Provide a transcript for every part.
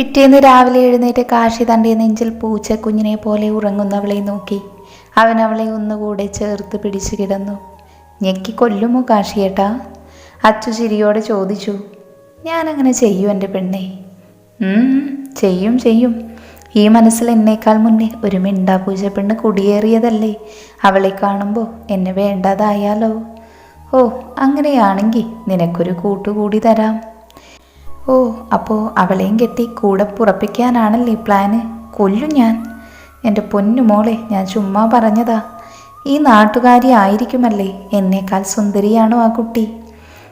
പിറ്റേന്ന് രാവിലെ എഴുന്നേറ്റ് കാശി തന്റെ നെഞ്ചിൽ പൂച്ച കുഞ്ഞിനെ പോലെ ഉറങ്ങുന്നവളെ നോക്കി. അവൻ അവളെ ഒന്നുകൂടെ ചേർത്ത് പിടിച്ചു കിടന്നു. ഞെക്കി കൊല്ലുമോ കാശിയേട്ടാ? അച്ചു ചിരിയോടെ ചോദിച്ചു. ഞാനങ്ങനെ ചെയ്യും എന്റെ പെണ്ണെ. ചെയ്യും ചെയ്യും. ഈ മനസ്സിൽ എന്നേക്കാൾ മുന്നേ ഒരു മിണ്ടാപൂജ പെണ്ണ് കുടിയേറിയതല്ലേ? അവളെ കാണുമ്പോൾ എന്നെ വേണ്ടാതായാലോ? ഓ അങ്ങനെയാണെങ്കിൽ നിനക്കൊരു കൂട്ടുകൂടി തരാം. ഓ അപ്പോൾ അവളെയും കെട്ടി കൂടെ പുറപ്പിക്കാനാണല്ലേ പ്ലാന് കൊല്ലും ഞാൻ. എന്റെ പൊന്നു മോളെ ഞാൻ ചുമ്മാ പറഞ്ഞതാ. ഈ നാട്ടുകാരി ആയിരിക്കുമല്ലേ എന്നേക്കാൾ സുന്ദരിയാണോ ആ കുട്ടി?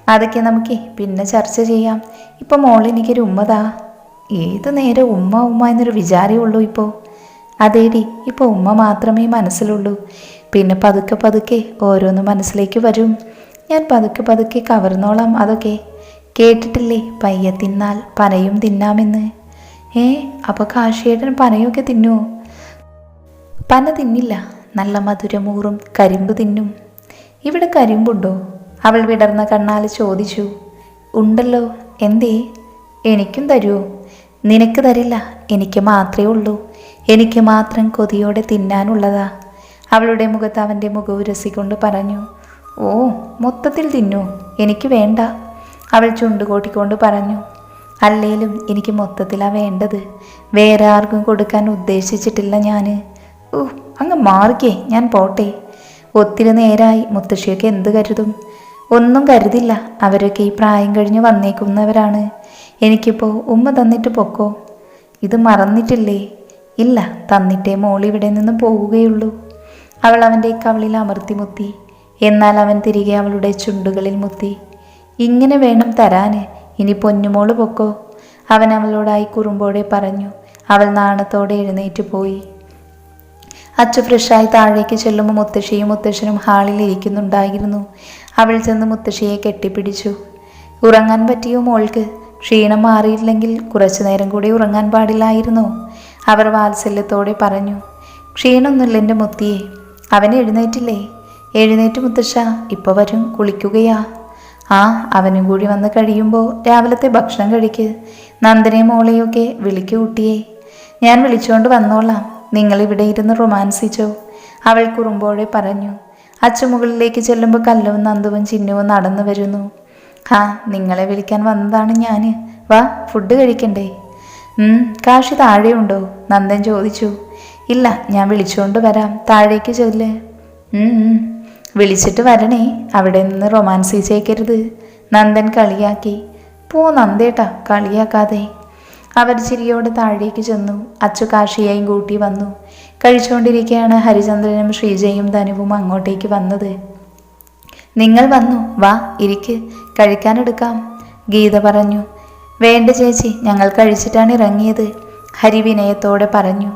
അതൊക്കെ നമുക്ക് പിന്നെ ചർച്ച ചെയ്യാം. ഇപ്പം മോളെനിക്കൊരു ഉമ്മതാ. ഏത് നേരം ഉമ്മ ഉമ്മ എന്നൊരു വിചാരേ ഉള്ളൂ ഇപ്പോൾ അതേടി ഇപ്പോൾ ഉമ്മ മാത്രമേ മനസ്സിലുള്ളൂ. പിന്നെ പതുക്കെ പതുക്കെ ഓരോന്ന് മനസ്സിലേക്ക് വരും. ഞാൻ പതുക്കെ പതുക്കെ കവർന്നോളാം അതൊക്കെ. കേട്ടിട്ടില്ലേ? പയ്യ തിന്നാൽ പനയും തിന്നാമെന്ന്. ഏ അപ്പോൾ കാശിയേട്ടൻ പനയൊക്കെ തിന്നുമോ പന തിന്നില്ല. നല്ല മധുരമൂറും കരിമ്പ് തിന്നും. ഇവിടെ കരിമ്പുണ്ടോ? അവൾ വിടർന്ന കണ്ണാൽ ചോദിച്ചു. ഉണ്ടല്ലോ. എന്തേ? എനിക്കും തരുമോ നിനക്ക് തരില്ല. എനിക്ക് മാത്രമേ ഉള്ളൂ. എനിക്ക് മാത്രം കൊതിയോടെ തിന്നാനുള്ളതാ. അവളുടെ മുഖത്ത് അവന്റെ മുഖം ഉരസിക്കൊണ്ട് പറഞ്ഞു. ഓ മൊത്തത്തിൽ തിന്നു. എനിക്ക് വേണ്ട. അവൾ ചുണ്ടുകൂട്ടിക്കൊണ്ട് പറഞ്ഞു അല്ലേലും എനിക്ക് മൊത്തത്തിലാണ് വേണ്ടത്. വേറെ ആർക്കും കൊടുക്കാൻ ഉദ്ദേശിച്ചിട്ടില്ല ഞാൻ ഓ അങ്ങ് മാറിക്കേ ഞാൻ പോട്ടെ. ഒത്തിരി നേരായി മുത്തശ്ശിയൊക്കെ എന്ത് കരുതും? ഒന്നും കരുതില്ല. അവരൊക്കെ ഈ പ്രായം കഴിഞ്ഞ് വന്നേക്കുന്നവരാണ്. എനിക്കിപ്പോൾ ഉമ്മ തന്നിട്ട് പൊക്കോ? ഇത് മറന്നിട്ടില്ലേ? ഇല്ല തന്നിട്ടേ മോൾ ഇവിടെ നിന്ന് പോവുകയുള്ളൂ. അവൾ അവന്റെ കവളിൽ അമർത്തി മുത്തി. എന്നാൽ അവൻ തിരികെ അവളുടെ ചുണ്ടുകളിൽ മുത്തി. ഇങ്ങനെ വേണം തരാന്. ഇനി പൊന്നുമോൾ പൊക്കോ. അവൻ അവളോടായി കുറുമ്പോടെ പറഞ്ഞു. അവൾ നാണത്തോടെ എഴുന്നേറ്റ് പോയി. അച്ചു ഫ്രഷായി താഴേക്ക് ചെല്ലുമ്പോൾ മുത്തശ്ശിയും മുത്തശ്ശനും ഹാളിൽ ഇരിക്കുന്നുണ്ടായിരുന്നു. അവൾ ചെന്ന് മുത്തശ്ശിയെ കെട്ടിപ്പിടിച്ചു. ഉറങ്ങാൻ പറ്റിയോ മോൾക്ക്? ക്ഷീണം മാറിയില്ലെങ്കിൽ കുറച്ചു നേരം കൂടി ഉറങ്ങാൻ പാടില്ലായിരുന്നോ. അവർ വാത്സല്യത്തോടെ പറഞ്ഞു. ക്ഷീണമൊന്നുമില്ല എന്റെ മുത്തിയെ. അവൻ എഴുന്നേറ്റില്ലേ? എഴുന്നേറ്റ് മുത്തശ്ശ. ഇപ്പോൾ വരും. കുളിക്കുകയാ. ആ അവനും കൂടി വന്ന് കഴിയുമ്പോൾ രാവിലത്തെ ഭക്ഷണം കഴിക്ക്. നന്ദനെ മോളെയൊക്കെ വിളിക്കു കുട്ടിയെ. ഞാൻ വിളിച്ചുകൊണ്ട് വന്നോളാം. നിങ്ങൾ ഇവിടെ ഇരുന്ന് റൊമാൻസിച്ചോ. അവൾ കുറുമ്പോഴെ പറഞ്ഞു. അച്ചുമുകളിലേക്ക് ചെല്ലുമ്പോൾ കല്ലവും നന്ദുവും ചിന്നുവും നടന്നു വരുന്നു. ആ നിങ്ങളെ വിളിക്കാൻ വന്നതാണ് ഞാൻ വാ ഫുഡ് കഴിക്കണ്ടേ? കാശി താഴെയുണ്ടോ? നന്ദൻ ചോദിച്ചു. ഇല്ല ഞാൻ വിളിച്ചുകൊണ്ട് വരാം. താഴേക്ക് ചെല്ല്. വിളിച്ചിട്ട് വരണേ. അവിടെ നിന്ന് റൊമാൻസ് ചേക്കരുത് നന്ദൻ കളിയാക്കി. പോ നന്ദേട്ടാ കളിയാക്കാതെ. അവർ ചിരിയോടെ താഴേക്ക് ചെന്നു. അച്ചു കാശിയെയും കൂട്ടി വന്നു. കഴിച്ചുകൊണ്ടിരിക്കുകയാണ് ഹരിചന്ദ്രനും ശ്രീജയും ധനുവും അങ്ങോട്ടേക്ക് വന്നത്. നിങ്ങൾ വന്നു. വാ ഇരിക്ക്. കഴിക്കാനെടുക്കാം. ഗീത പറഞ്ഞു. വേണ്ട ചേച്ചി ഞങ്ങൾ കഴിച്ചിട്ടാണ് ഇറങ്ങിയത്. ഹരി വിനയത്തോടെ പറഞ്ഞു.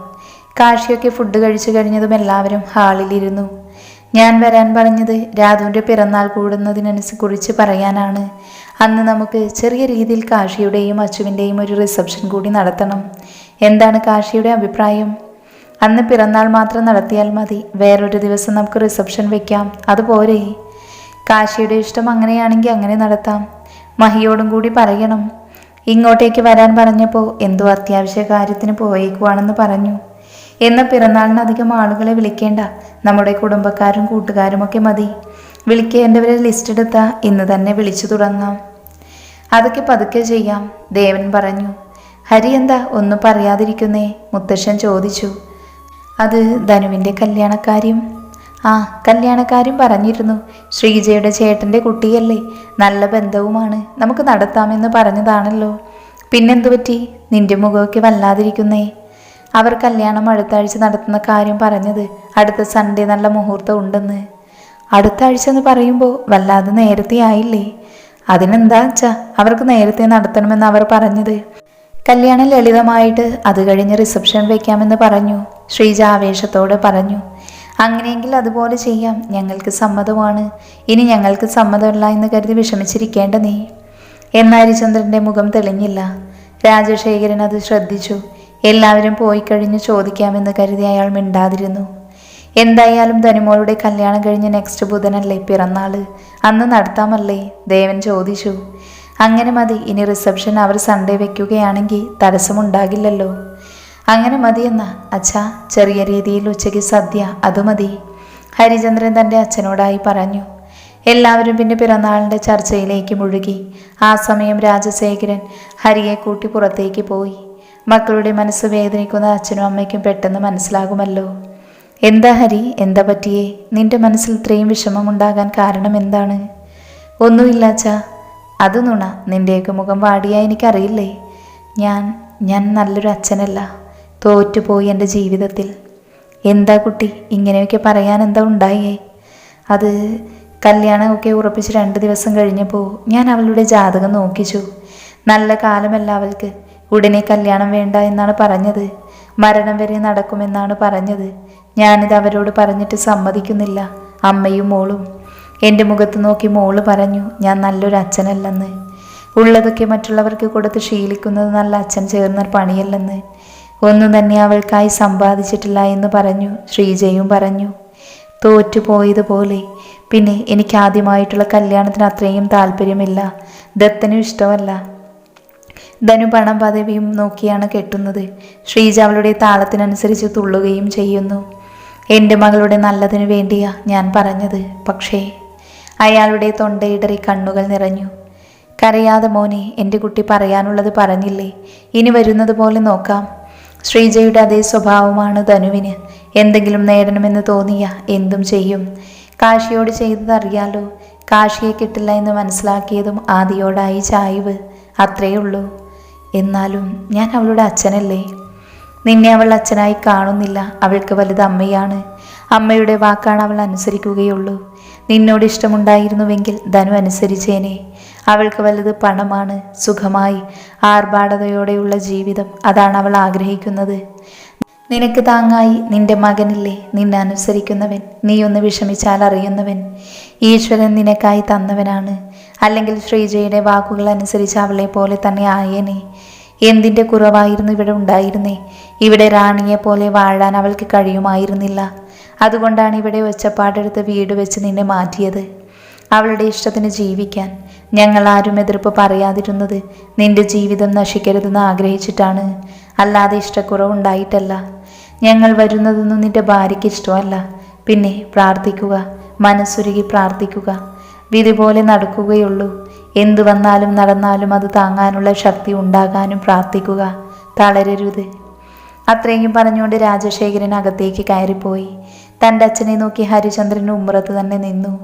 കാഷിയൊക്കെ ഫുഡ് കഴിച്ചു കഴിഞ്ഞതും എല്ലാവരും ഹാളിലിരുന്നു. ഞാൻ വരാൻ പറഞ്ഞത് രാധുവിന്റെ പിറന്നാൾ കൂടുന്നതിനനുസരിച്ച് കുറിച്ച് പറയാനാണ്. അന്ന് നമുക്ക് ചെറിയ രീതിയിൽ കാശിയുടെയും അച്ചുവിന്റെയും ഒരു റിസപ്ഷൻ കൂടി നടത്തണം. എന്താണ് കാശിയുടെ അഭിപ്രായം? അന്ന് പിറന്നാൾ മാത്രം നടത്തിയാൽ മതി. വേറൊരു ദിവസം നമുക്ക് റിസപ്ഷൻ വെക്കാം. അതുപോരെ കാശിയുടെ ഇഷ്ടം അങ്ങനെയാണെങ്കിൽ അങ്ങനെ നടത്താം. മഹിയോടും കൂടി പറയണം. ഇങ്ങോട്ടേക്ക് വരാൻ പറഞ്ഞപ്പോൾ എന്തോ അത്യാവശ്യ കാര്യത്തിന് പോയേക്കുവാണെന്ന് പറഞ്ഞു. എന്ന പിറന്നാളിന് അധികം ആളുകളെ വിളിക്കേണ്ട. നമ്മുടെ കുടുംബക്കാരും കൂട്ടുകാരുമൊക്കെ മതി. വിളിക്കേണ്ടവരെ ലിസ്റ്റ് എടുത്താൽ ഇന്ന് തന്നെ വിളിച്ചു തുടങ്ങാം. അതൊക്കെ പതുക്കെ ചെയ്യാം ദേവൻ പറഞ്ഞു. ഹരി എന്താ ഒന്നും പറയാതിരിക്കുന്നേ? മുത്തശ്ശൻ ചോദിച്ചു. അത് ധനുവിന്റെ കല്യാണക്കാര്യം. ആ കല്യാണക്കാരും പറഞ്ഞിരുന്നു. ശ്രീജയുടെ ചേട്ടന്റെ കുട്ടിയല്ലേ. നല്ല ബന്ധവുമാണ്. നമുക്ക് നടത്താമെന്ന് പറഞ്ഞതാണല്ലോ. പിന്നെന്തു പറ്റി? നിന്റെ മുഖമൊക്കെ വല്ലാതിരിക്കുന്നേ. അവർ കല്യാണം അടുത്ത ആഴ്ച നടത്തുന്ന കാര്യം പറഞ്ഞത് അടുത്ത സൺഡേ നല്ല മുഹൂർത്തം ഉണ്ടെന്ന്. അടുത്ത ആഴ്ച എന്ന് പറയുമ്പോൾ വല്ലാതെ നേരത്തെ ആയില്ലേ? അതിനെന്താ വെച്ചാ അവർക്ക് നേരത്തെ നടത്തണമെന്ന് അവർ പറഞ്ഞത്. കല്യാണം ലളിതമായിട്ട് അത് കഴിഞ്ഞ് റിസപ്ഷൻ വയ്ക്കാമെന്ന് പറഞ്ഞു. ശ്രീജ ആവേശത്തോടെ പറഞ്ഞു. അങ്ങനെയെങ്കിൽ അതുപോലെ ചെയ്യാം. ഞങ്ങൾക്ക് സമ്മതമാണ്. ഇനി ഞങ്ങൾക്ക് സമ്മതമല്ല എന്ന് കരുതി വിഷമിച്ചിരിക്കേണ്ട നീ. എന്നാൽ ഹരിചന്ദ്രന്റെ മുഖം തെളിഞ്ഞില്ല. രാജശേഖരൻ അത് ശ്രദ്ധിച്ചു. എല്ലാവരും പോയി കഴിഞ്ഞ് ചോദിക്കാമെന്ന് കരുതി അയാൾ മിണ്ടാതിരുന്നു. എന്തായാലും ധനുമോളുടെ കല്യാണം കഴിഞ്ഞ് നെക്സ്റ്റ് ബുധനല്ലേ പിറന്നാൾ? അന്ന് നടത്താമല്ലേ? ദേവൻ ചോദിച്ചു. അങ്ങനെ മതി ഇനി റിസപ്ഷൻ അവർ സൺഡേ വെക്കുകയാണെങ്കിൽ തടസ്സമുണ്ടാകില്ലല്ലോ അങ്ങനെ മതിയെന്ന അച്ഛാ ചെറിയ രീതിയിൽ ഉച്ചയ്ക്ക് സദ്യ അത് മതി. ഹരിചന്ദ്രൻ തന്റെ അച്ഛനോടായി പറഞ്ഞു. എല്ലാവരും പിന്നെ പിറന്നാളിന്റെ ചർച്ചയിലേക്ക് മുഴുകി. ആ സമയം രാജശേഖരൻ ഹരിയെ കൂട്ടി പുറത്തേക്ക് പോയി. മക്കളുടെ മനസ്സ് വേദനിക്കുന്ന അച്ഛനും അമ്മയ്ക്കും പെട്ടെന്ന് മനസ്സിലാകുമല്ലോ. എന്താ ഹരി? എന്താ പറ്റിയേ? നിന്റെ മനസ്സിൽ ഇത്രയും വിഷമമുണ്ടാകാൻ കാരണം എന്താണ്? ഒന്നുമില്ല അച്ഛാ. അത് നുണ. നിന്റെയൊക്കെ മുഖം വാടിയാ എനിക്കറിയില്ലേ? ഞാൻ ഞാൻ നല്ലൊരു അച്ഛനല്ല. തോറ്റുപോയി എന്റെ ജീവിതത്തിൽ. എന്താ കുട്ടി? ഇങ്ങനെയൊക്കെ പറയാൻ എന്താ ഉണ്ടായേ? അത് കല്യാണമൊക്കെ ഉറപ്പിച്ച് രണ്ട് ദിവസം കഴിഞ്ഞപ്പോൾ ഞാൻ അവളുടെ ജാതകം നോക്കിച്ചു. നല്ല കാലമല്ല അവൾക്ക്. ഉടനെ കല്യാണം വേണ്ട എന്നാണ് പറഞ്ഞത്. മരണം വരെ നടക്കുമെന്നാണ് പറഞ്ഞത്. ഞാനിത് അവരോട് പറഞ്ഞിട്ട് സമ്മതിക്കുന്നില്ല. അമ്മയും മോളും. എന്റെ മുഖത്ത് നോക്കി മോൾ പറഞ്ഞു ഞാൻ നല്ലൊരു അച്ഛനല്ലെന്ന്. ഉള്ളതൊക്കെ മറ്റുള്ളവർക്ക് കൊടുത്ത് ശീലിക്കുന്നത് നല്ല അച്ഛൻ ചേർന്ന പണിയല്ലെന്ന്. ഒന്നും തന്നെ അവൾക്കായി സമ്പാദിച്ചിട്ടില്ല എന്ന് പറഞ്ഞു ശ്രീജയും പറഞ്ഞു. തോറ്റുപോയതുപോലെ പിന്നെ എനിക്ക് ആദ്യമായിട്ടുള്ള കല്യാണത്തിന് അത്രയും താല്പര്യമില്ല. ദത്തനും ഇഷ്ടമല്ല. ധനു പണം പദവിയും നോക്കിയാണ് കെട്ടുന്നത്. ശ്രീജ അവളുടെ താളത്തിനനുസരിച്ച് തുള്ളുകയും ചെയ്യുന്നു. എന്റെ മകളുടെ നല്ലതിനു വേണ്ടിയാ ഞാൻ പറഞ്ഞത്. പക്ഷേ അയാളുടെ തൊണ്ടയിടറി കണ്ണുകൾ നിറഞ്ഞു. കരയാതെ മോനെ എന്റെ കുട്ടി പറയാനുള്ളത് പറഞ്ഞില്ലേ? ഇനി വരുന്നത് പോലെ നോക്കാം. ശ്രീജയുടെ അതേ സ്വഭാവമാണ് ധനുവിന്. എന്തെങ്കിലും നേടണമെന്ന് തോന്നിയ എന്തും ചെയ്യും. കാശിയോട് ചെയ്തതറിയാലോ? കാശിയെ കിട്ടില്ല എന്ന് മനസ്സിലാക്കിയതും ആദിയോടായി ചായ്വ്. അത്രയേ ഉള്ളൂ എന്നാലും ഞാൻ അവളുടെ അച്ഛനല്ലേ? നിന്നെ അവൾ അച്ഛനായി കാണുന്നില്ല. അവൾക്ക് വലുത് അമ്മയാണ്. അമ്മയുടെ വാക്കാണ് അവൾ അനുസരിക്കുകയുള്ളൂ. നിന്നോട് ഇഷ്ടമുണ്ടായിരുന്നുവെങ്കിൽ ധനു അനുസരിച്ചേനെ. അവൾക്ക് വലുത് പണമാണ് സുഖമായി ആർഭാടതയോടെയുള്ള ജീവിതം അതാണ് അവൾ ആഗ്രഹിക്കുന്നത്. നിനക്ക് താങ്ങായി നിന്റെ മകനില്ലേ? നിന്നെ അനുസരിക്കുന്നവൻ നീ ഒന്ന് വിഷമിച്ചാൽ അറിയുന്നവൻ. ഈശ്വരൻ നിനക്കായി തന്നവനാണ്. അല്ലെങ്കിൽ ശ്രീജയുടെ വാക്കുകൾ അനുസരിച്ച് അവളെ പോലെ തന്നെ ആയേനെ. എന്തിന്റെ കുറവായിരുന്നു ഇവിടെ ഉണ്ടായിരുന്നേ? ഇവിടെ റാണിയെ പോലെ വാഴാൻ അവൾക്ക് കഴിയുമായിരുന്നില്ല. അതുകൊണ്ടാണ് ഇവിടെ ഒച്ചപ്പാടെടുത്ത് വീട് വെച്ച് നിന്നെ മാറ്റിയത്. അവളുടെ ഇഷ്ടത്തിന് ജീവിക്കാൻ. ഞങ്ങൾ ആരും എതിർപ്പ് പറയാതിരുന്നത് നിന്റെ ജീവിതം നശിക്കരുതെന്ന് ആഗ്രഹിച്ചിട്ടാണ്. അല്ലാതെ ഇഷ്ടക്കുറവുണ്ടായിട്ടല്ല ഞങ്ങൾ വരുന്നതൊന്നും നിന്റെ ഭാര്യയ്ക്ക് ഇഷ്ടമല്ല. പിന്നെ പ്രാർത്ഥിക്കുക. മനസ്സുരുകി പ്രാർത്ഥിക്കുക. വിധി പോലെ നടക്കുകയുള്ളൂ. എന്തു വന്നാലും നടന്നാലും അത് താങ്ങാനുള്ള ശക്തി ഉണ്ടാകാനും പ്രാർത്ഥിക്കുക. തളരരുത്. അത്രയും പറഞ്ഞുകൊണ്ട് രാജശേഖരൻ അകത്തേക്ക് കയറിപ്പോയി. തന്റെ അച്ഛനെ നോക്കി ഹരിചന്ദ്രൻ ഉമ്പുറത്ത് തന്നെ നിന്നു.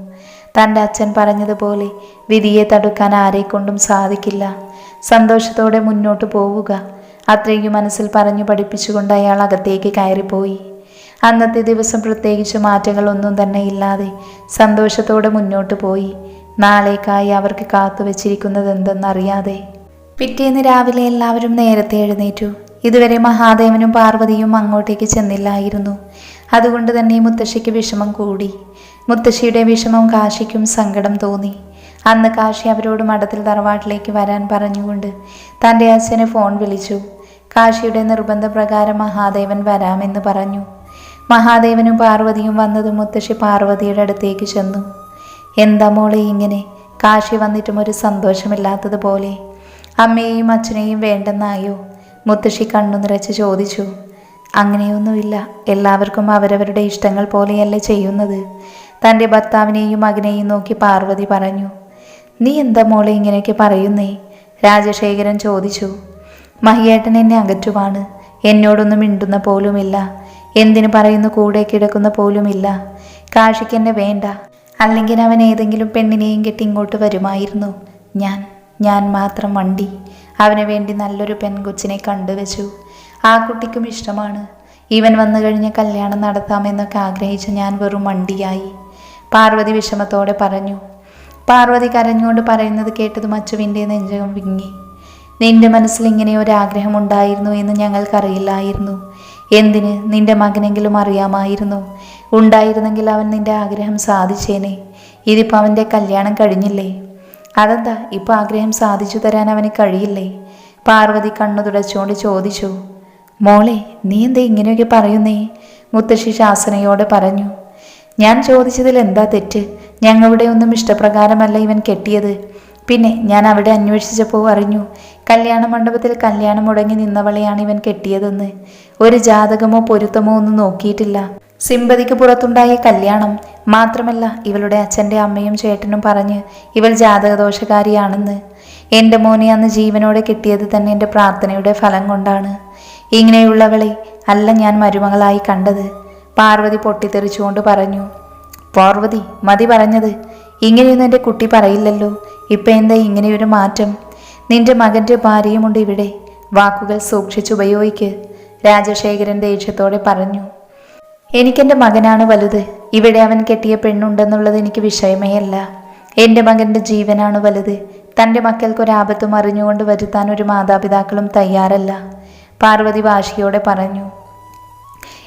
തന്റെ അച്ഛൻ പറഞ്ഞതുപോലെ വിധിയെ തടുക്കാൻ ആരെക്കൊണ്ടും സാധിക്കില്ല. സന്തോഷത്തോടെ മുന്നോട്ട് പോവുക. അത്രയും മനസ്സിൽ പറഞ്ഞു പഠിപ്പിച്ചുകൊണ്ട് അയാൾ അകത്തേക്ക് കയറിപ്പോയി. അന്നത്തെ ദിവസം പ്രത്യേകിച്ച് മാറ്റങ്ങളൊന്നും തന്നെ ഇല്ലാതെ സന്തോഷത്തോടെ മുന്നോട്ട് പോയി. നാളേക്കായി അവർക്ക് കാത്തു വച്ചിരിക്കുന്നത് എന്തെന്നറിയാതെ പിറ്റേന്ന് രാവിലെ എല്ലാവരും നേരത്തെ എഴുന്നേറ്റു. ഇതുവരെ മഹാദേവനും പാർവതിയും അങ്ങോട്ടേക്ക് ചെന്നില്ലായിരുന്നു. അതുകൊണ്ട് തന്നെ മുത്തശ്ശിക്ക് വിഷമം കൂടി. മുത്തശ്ശിയുടെ വിഷമം കാശിക്കും സങ്കടം തോന്നി. അന്ന് കാശി അവരോട് മഠത്തിൽ തറവാട്ടിലേക്ക് വരാൻ പറഞ്ഞുകൊണ്ട് തന്റെ അച്ഛനെ ഫോൺ വിളിച്ചു. കാശിയുടെ നിർബന്ധപ്രകാരം മഹാദേവൻ വരാമെന്ന് പറഞ്ഞു. മഹാദേവനും പാർവതിയും വന്നതും മുത്തശ്ശി പാർവതിയുടെ അടുത്തേക്ക് ചെന്നു. എന്താ മോളെ ഇങ്ങനെ? കാശി വന്നിട്ടും ഒരു സന്തോഷമില്ലാത്തതുപോലെ അമ്മയെയും അച്ഛനെയും വേണ്ടെന്നായോ? മുത്തശ്ശി കണ്ണു നിറച്ച് ചോദിച്ചു. അങ്ങനെയൊന്നുമില്ല. എല്ലാവർക്കും അവരവരുടെ ഇഷ്ടങ്ങൾ പോലെയല്ലേ ചെയ്യുന്നത്. തന്റെ ഭർത്താവിനെയും മകനെയും നോക്കി പാർവതി പറഞ്ഞു. നീ എന്താ മോളെ ഇങ്ങനെയൊക്കെ പറയുന്നേ? രാജശേഖരൻ ചോദിച്ചു. മഹിയേട്ടൻ എന്നെ അകറ്റുവാണ്. എന്നോടൊന്നും മിണ്ടുന്ന പോലുമില്ല. എന്തിനു പറയുന്നു കൂടെ കിടക്കുന്ന പോലുമില്ല എന്നെ വേണ്ട. അല്ലെങ്കിൽ അവൻ ഏതെങ്കിലും പെണ്ണിനെയും കെട്ടി ഇങ്ങോട്ട് വരുമായിരുന്നു. ഞാൻ ഞാൻ മാത്രം വണ്ടി. അവന് വേണ്ടി നല്ലൊരു പെൺകൊച്ചിനെ കണ്ടുവച്ചു ആ കുട്ടിക്കും ഇഷ്ടമാണ്. ഇവൻ വന്നു കഴിഞ്ഞ കല്യാണം നടത്താമെന്നൊക്കെ ആഗ്രഹിച്ച് ഞാൻ വെറും വണ്ടിയായി. പാർവതി വിഷമത്തോടെ പറഞ്ഞു. പാർവതി കരഞ്ഞുകൊണ്ട് പറയുന്നത് കേട്ടതും അച്ചുവിന്റെ നെഞ്ചകം വിങ്ങി. നിന്റെ മനസ്സിൽ ഇങ്ങനെ ഒരു ആഗ്രഹം ഉണ്ടായിരുന്നു എന്ന് ഞങ്ങൾക്കറിയില്ലായിരുന്നു. എന്തിന് നിന്റെ മകനെങ്കിലും അറിയാമായിരുന്നു? ഉണ്ടായിരുന്നെങ്കിൽ അവൻ നിന്റെ ആഗ്രഹം സാധിച്ചേനെ. ഇതിപ്പോൾ അവന്റെ കല്യാണം കഴിഞ്ഞില്ലേ? അതെന്താ ഇപ്പോൾ ആഗ്രഹം സാധിച്ചു തരാൻ അവന് കഴിയില്ലേ? പാർവതി കണ്ണു തുടച്ചുകൊണ്ട് ചോദിച്ചു. മോളെ നീ എന്താ ഇങ്ങനെയൊക്കെ പറയുന്നേ? മുത്തശ്ശി ശാസനയോട് പറഞ്ഞു. ഞാൻ ചോദിച്ചതിൽ എന്താ തെറ്റ്? ഞങ്ങളുടെ ഒന്നും ഇഷ്ടപ്രകാരമല്ല ഇവൻ കെട്ടിയത്. പിന്നെ ഞാൻ അവിടെ അന്വേഷിച്ചപ്പോൾ അറിഞ്ഞു കല്യാണ മണ്ഡപത്തിൽ കല്യാണം മുടങ്ങി നിന്നവളെയാണ് ഇവൻ കെട്ടിയതെന്ന്. ഒരു ജാതകമോ പൊരുത്തമോ ഒന്നും നോക്കിയിട്ടില്ല. സിമ്പതിക്ക് പുറത്തുണ്ടായ കല്യാണം മാത്രമല്ല ഇവളുടെ അച്ഛന്റെ അമ്മയും ചേട്ടനും പറഞ്ഞ് ഇവൾ ജാതകദോഷകാരിയാണെന്ന്. എന്റെ മോനെ അന്ന് ജീവനോടെ കിട്ടിയത് തന്നെ എന്റെ പ്രാർത്ഥനയുടെ ഫലം കൊണ്ടാണ്. ഇങ്ങനെയുള്ളവളെ അല്ല ഞാൻ മരുമകളായി കണ്ടത്. പാർവതി പൊട്ടിത്തെറിച്ചുകൊണ്ട് പറഞ്ഞു പാർവതി മതി പറഞ്ഞത്. ഇങ്ങനെയൊന്നും എന്റെ കുട്ടി പറയില്ലല്ലോ. ഇപ്പം എന്താ ഇങ്ങനെയൊരു മാറ്റം? നിന്റെ മകന്റെ ഭാര്യയുമുണ്ട് ഇവിടെ. വാക്കുകൾ സൂക്ഷിച്ചുപയോഗിക്ക് രാജശേഖരൻ ദേഷ്യത്തോടെ പറഞ്ഞു. എനിക്കെന്റെ മകനാണ് വലുത്. ഇവിടെ അവൻ കെട്ടിയ പെണ്ണുണ്ടെന്നുള്ളത് എനിക്ക് വിഷയമേ അല്ല എന്റെ മകന്റെ ജീവനാണ് വലുത്. തന്റെ മക്കൾക്കൊരാപത്തും അറിഞ്ഞുകൊണ്ട് വരുത്താൻ ഒരു മാതാപിതാക്കളും തയ്യാറല്ല. പാർവതി വാശിയോടെ പറഞ്ഞു.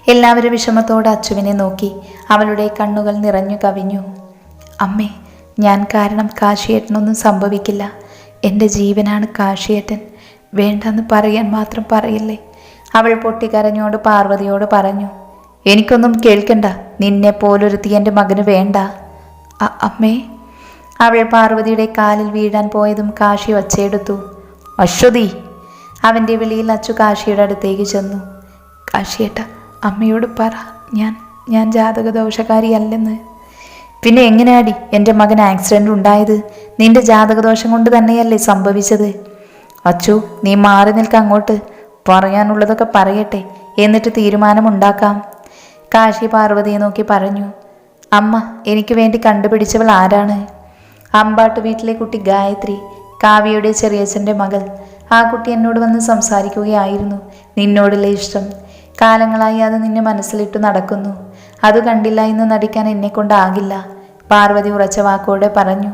എല്ലാവരും വിഷമത്തോടെ അച്ചുവിനെ നോക്കി. അവളുടെ കണ്ണുകൾ നിറഞ്ഞു കവിഞ്ഞു. അമ്മേ ഞാൻ കാരണം കാശിയേട്ടനൊന്നും സംഭവിക്കില്ല. എന്റെ ജീവനാണ് കാശിയേട്ടൻ. വേണ്ടെന്ന് പറയാൻ മാത്രം പറയല്ലേ? അവൾ പൊട്ടിക്കരഞ്ഞോട് പാർവതിയോട് പറഞ്ഞു എനിക്കൊന്നും കേൾക്കണ്ട. നിന്നെ പോലൊരുത്തി എന്റെ മകന് വേണ്ട. അമ്മേ. അവൾ പാർവതിയുടെ കാലിൽ വീഴാൻ പോയതും കാശി ഒച്ചയെടുത്തു. അശ്വതി. അവന്റെ വിളിയിൽ അച്ചു കാശിയുടെ അടുത്തേക്ക് ചെന്നു. കാശിയേട്ട അമ്മയോട് പറ. ഞാൻ ഞാൻ ജാതകദോഷകാരിയല്ലെന്ന്. പിന്നെ എങ്ങനെയാടി എന്റെ മകൻ ആക്സിഡന്റ് ഉണ്ടായത്? നിന്റെ ജാതകദോഷം കൊണ്ട് തന്നെയല്ലേ സംഭവിച്ചത്? അച്ചു നീ മാറി നിൽക്ക അങ്ങോട്ട്. പറയാനുള്ളതൊക്കെ പറയട്ടെ. എന്നിട്ട് തീരുമാനമുണ്ടാക്കാം. കാശി പാർവതിയെ നോക്കി പറഞ്ഞു. അമ്മ എനിക്ക് വേണ്ടി കണ്ടുപിടിച്ചവൾ ആരാണ്? അമ്പാട്ട് വീട്ടിലെ കുട്ടി ഗായത്രി കാവ്യയുടെ ചെറിയച്ഛന്റെ മകൾ. ആ കുട്ടി എന്നോട് വന്ന് സംസാരിക്കുകയായിരുന്നു. നിന്നോടുള്ള ഇഷ്ടം? കാലങ്ങളായി അത് നിന്നെ മനസ്സിലിട്ട് നടക്കുന്നു. അത് കണ്ടില്ല എന്ന് നടിക്കാൻ എന്നെ കൊണ്ടാകില്ല പാർവതി ഉറച്ച വാക്കോടെ പറഞ്ഞു.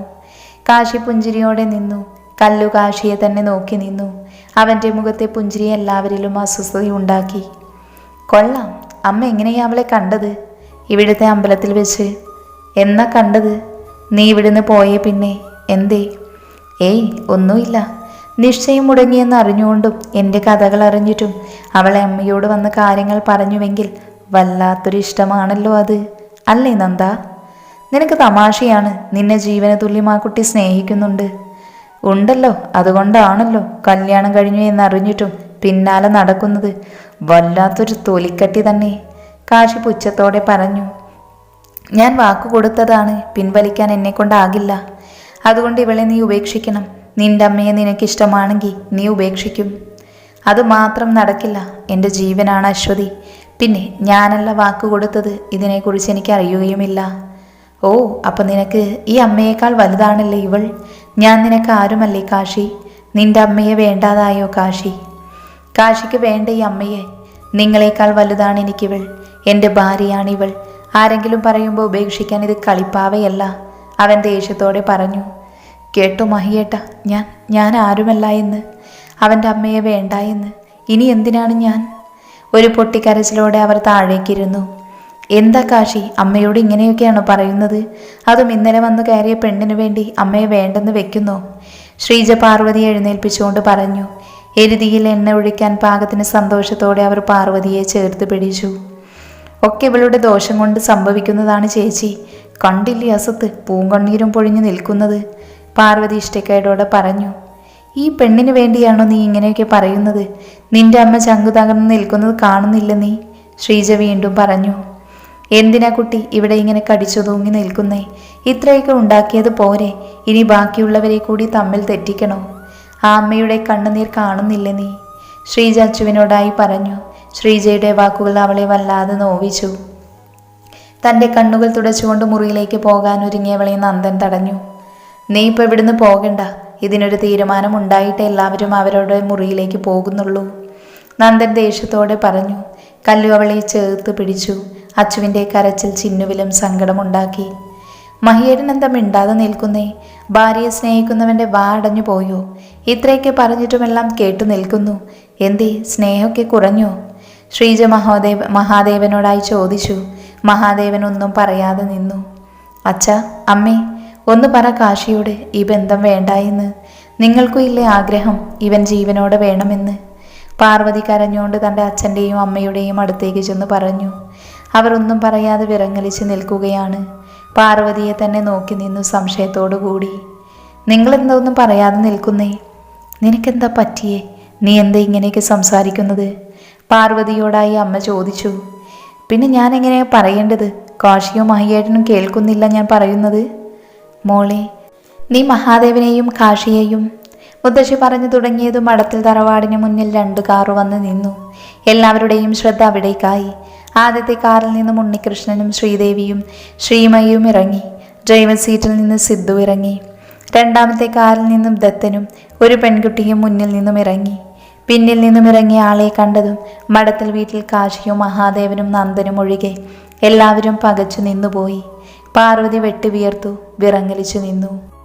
കാശി പുഞ്ചിരിയോടെ നിന്നു. കല്ലു കാശിയെ തന്നെ നോക്കി നിന്നു. അവന്റെ മുഖത്തെ പുഞ്ചിരി എല്ലാവരിലും അസ്വസ്ഥതയുണ്ടാക്കി കൊള്ളാം. അമ്മ എങ്ങനെയാ അവളെ കണ്ടത്? ഇവിടുത്തെ അമ്പലത്തിൽ വെച്ച്. എന്നാ കണ്ടത്? നീ ഇവിടുന്ന് പോയേ പിന്നെ. എന്തേ? ഏയ് ഒന്നുമില്ല. നിശ്ചയം മുടങ്ങിയെന്ന് അറിഞ്ഞുകൊണ്ടും എന്റെ കഥകൾ അറിഞ്ഞിട്ടും അവളെ അമ്മയോട് വന്ന് കാര്യങ്ങൾ പറഞ്ഞുവെങ്കിൽ വല്ലാത്തൊരു ഇഷ്ടമാണല്ലോ അത്. അല്ലേ നന്ദ? നിനക്ക് തമാശയാണ്. നിന്നെ ജീവന തുല്യം ആ കുട്ടി സ്നേഹിക്കുന്നുണ്ട്. ഉണ്ടല്ലോ അതുകൊണ്ടാണല്ലോ കല്യാണം കഴിഞ്ഞു എന്നറിഞ്ഞിട്ടും പിന്നാലെ നടക്കുന്നത്. വല്ലാത്തൊരു തൊലിക്കട്ടി തന്നെ. കാശി പുച്ഛത്തോടെ പറഞ്ഞു ഞാൻ വാക്കു കൊടുത്തതാണ്. പിൻവലിക്കാൻ എന്നെ കൊണ്ടാകില്ല. അതുകൊണ്ട് ഇവളെ നീ ഉപേക്ഷിക്കണം. നിന്റെ അമ്മയെ നിനക്കിഷ്ടമാണെങ്കിൽ നീ ഉപേക്ഷിക്കും. അത് മാത്രം നടക്കില്ല. എന്റെ ജീവനാണ് അശ്വതി. പിന്നെ ഞാനല്ല വാക്ക് കൊടുത്തത്. ഇതിനെക്കുറിച്ച് എനിക്ക് അറിയുകയുമില്ല ഓ അപ്പം നിനക്ക് ഈ അമ്മയേക്കാൾ വലുതാണല്ലേ ഇവൾ? ഞാൻ നിനക്ക് ആരുമല്ലേ കാശി? നിന്റെ അമ്മയെ വേണ്ടാതായോ കാശി? കാശിക്ക് വേണ്ട ഈ അമ്മയെ. നിങ്ങളെക്കാൾ വലുതാണ് എനിക്കിവൾ. എന്റെ ഭാര്യയാണിവൾ. ആരെങ്കിലും പറയുമ്പോൾ ഉപേക്ഷിക്കാൻ ഇത് കളിപ്പാവയല്ല. അവൻ ദേഷ്യത്തോടെ പറഞ്ഞു കേട്ടു മഹിയേട്ട ഞാൻ ഞാൻ ആരുമല്ല എന്ന്. അവന്റെ അമ്മയെ വേണ്ട എന്ന്. ഇനി എന്തിനാണ് ഞാൻ? ഒരു പൊട്ടിക്കരച്ചിലോടെ അവർ താഴേക്കിരുന്നു. എന്താ കാശി? അമ്മയോട് ഇങ്ങനെയൊക്കെയാണ് പറയുന്നത്? അതും ഇന്നലെ വന്നു കയറിയ പെണ്ണിനു വേണ്ടി അമ്മയെ വേണ്ടെന്ന് വെക്കുന്നോ. ശ്രീജ പാർവതിയെ എഴുന്നേൽപ്പിച്ചുകൊണ്ട് പറഞ്ഞു. എരുതിയിൽ എണ്ണ ഒഴിക്കാൻ പാകത്തിന് സന്തോഷത്തോടെ അവർ പാർവതിയെ ചേർത്ത് പിടിച്ചു. ഒക്കെ ഇവളുടെ ദോഷം കൊണ്ട് സംഭവിക്കുന്നതാണ് ചേച്ചി. കണ്ടില്ലേ അസത്ത്? പൂങ്കണ്ണീരും പൊഴിഞ്ഞു നിൽക്കുന്നത്. പാർവതി ഇഷ്ടക്കേടോടെ പറഞ്ഞു. ഈ പെണ്ണിന് വേണ്ടിയാണോ നീ ഇങ്ങനെയൊക്കെ പറയുന്നത്? നിന്റെ അമ്മ ചങ്കു തകർന്ന് നിൽക്കുന്നത് കാണുന്നില്ല നീ. ശ്രീജ വീണ്ടും പറഞ്ഞു. എന്തിനാ കുട്ടി ഇവിടെ ഇങ്ങനെ കടിച്ചു തൂങ്ങി നിൽക്കുന്നേ? ഇത്രയൊക്കെ ഉണ്ടാക്കിയത് പോരെ. ഇനി ബാക്കിയുള്ളവരെ കൂടി തമ്മിൽ തെറ്റിക്കണോ? ആ അമ്മയുടെ കണ്ണുനീർ കാണുന്നില്ല നീ? ശ്രീജ അച്ചുവിനോടായി പറഞ്ഞു. ശ്രീജയുടെ വാക്കുകൾ അവളെ വല്ലാതെ നോവിച്ചു. തന്റെ കണ്ണുകൾ തുടച്ചുകൊണ്ട് മുറിയിലേക്ക് പോകാൻ ഒരുങ്ങിയവളെ നന്ദൻ തടഞ്ഞു. നീ ഇപ്പോൾ ഇവിടുന്ന് പോകണ്ട. ഇതിനൊരു തീരുമാനം ഉണ്ടായിട്ട് എല്ലാവരും അവരുടെ മുറിയിലേക്ക് പോകുന്നുള്ളൂ. നന്ദൻ ദേഷ്യത്തോടെ പറഞ്ഞു. കല്ലു അവളെ ചേർത്ത് പിടിച്ചു. അച്ചുവിന്റെ കരച്ചിൽ ചിന്നുവിലും സങ്കടമുണ്ടാക്കി. മഹിയേടൻ എന്താ മിണ്ടാതെ നിൽക്കുന്നേ? ഭാര്യയെ സ്നേഹിക്കുന്നവന്റെ വാ അടഞ്ഞു പോയോ? ഇത്രയൊക്കെ പറഞ്ഞിട്ടുമെല്ലാം കേട്ടു നിൽക്കുന്നു. എന്തേ സ്നേഹമൊക്കെ കുറഞ്ഞോ? ശ്രീജ മഹാദേവ മഹാദേവനോടായി ചോദിച്ചു. മഹാദേവൻ ഒന്നും പറയാതെ നിന്നു. അച്ഛ അമ്മേ ഒന്ന് പറ കാശിയോട് ഈ ബന്ധം വേണ്ടായെന്ന് നിങ്ങൾക്കും ഇല്ലേ ആഗ്രഹം ഇവൻ ജീവനോടെ വേണമെന്ന്. പാർവതി കരഞ്ഞുകൊണ്ട് തന്റെ അച്ഛന്റെയും അമ്മയുടെയും അടുത്തേക്ക് ചെന്ന് പറഞ്ഞു. അവർ ഒന്നും പറയാതെ വിറങ്ങലിച്ച് നിൽക്കുകയാണ്. പാർവതിയെ തന്നെ നോക്കി നിന്നു സംശയത്തോടു കൂടി. നിങ്ങളെന്താ ഒന്നും പറയാതെ നിൽക്കുന്നേ? നിനക്കെന്താ പറ്റിയേ? നീ എന്താ ഇങ്ങനെയൊക്കെ സംസാരിക്കുന്നത്? പാർവതിയോടായി അമ്മ ചോദിച്ചു. പിന്നെ ഞാൻ എങ്ങനെയാ പറയേണ്ടത്? കാശിയോ മഹിയേട്ടനും കേൾക്കുന്നില്ല ഞാൻ പറയുന്നത്? മോളെ നീ മഹാദേവനെയും കാശിയെയും മുത്തശ്ശി പറഞ്ഞു തുടങ്ങിയതും മടത്തിൽ തറവാടിന് മുന്നിൽ രണ്ട് കാറ് വന്ന് നിന്നു. എല്ലാവരുടെയും ശ്രദ്ധ അവിടേക്കായി. ആദ്യത്തെ കാറിൽ നിന്നും ഉണ്ണികൃഷ്ണനും ശ്രീദേവിയും ശ്രീമയും ഇറങ്ങി. ഡ്രൈവർ സീറ്റിൽ നിന്ന് സിദ്ധു ഇറങ്ങി. രണ്ടാമത്തെ കാറിൽ നിന്നും ദത്തനും ഒരു പെൺകുട്ടിയും മുന്നിൽ നിന്നും ഇറങ്ങി. പിന്നിൽ നിന്നും ഇറങ്ങിയ ആളെ കണ്ടതും മഠത്തിൽ വീട്ടിൽ കാശിയും മഹാദേവനും നന്ദനും ഒഴികെ എല്ലാവരും പകച്ചു നിന്നുപോയി. പാർവതി വെട്ടി വിയർത്തു വിറങ്ങലിച്ചു നിന്നു.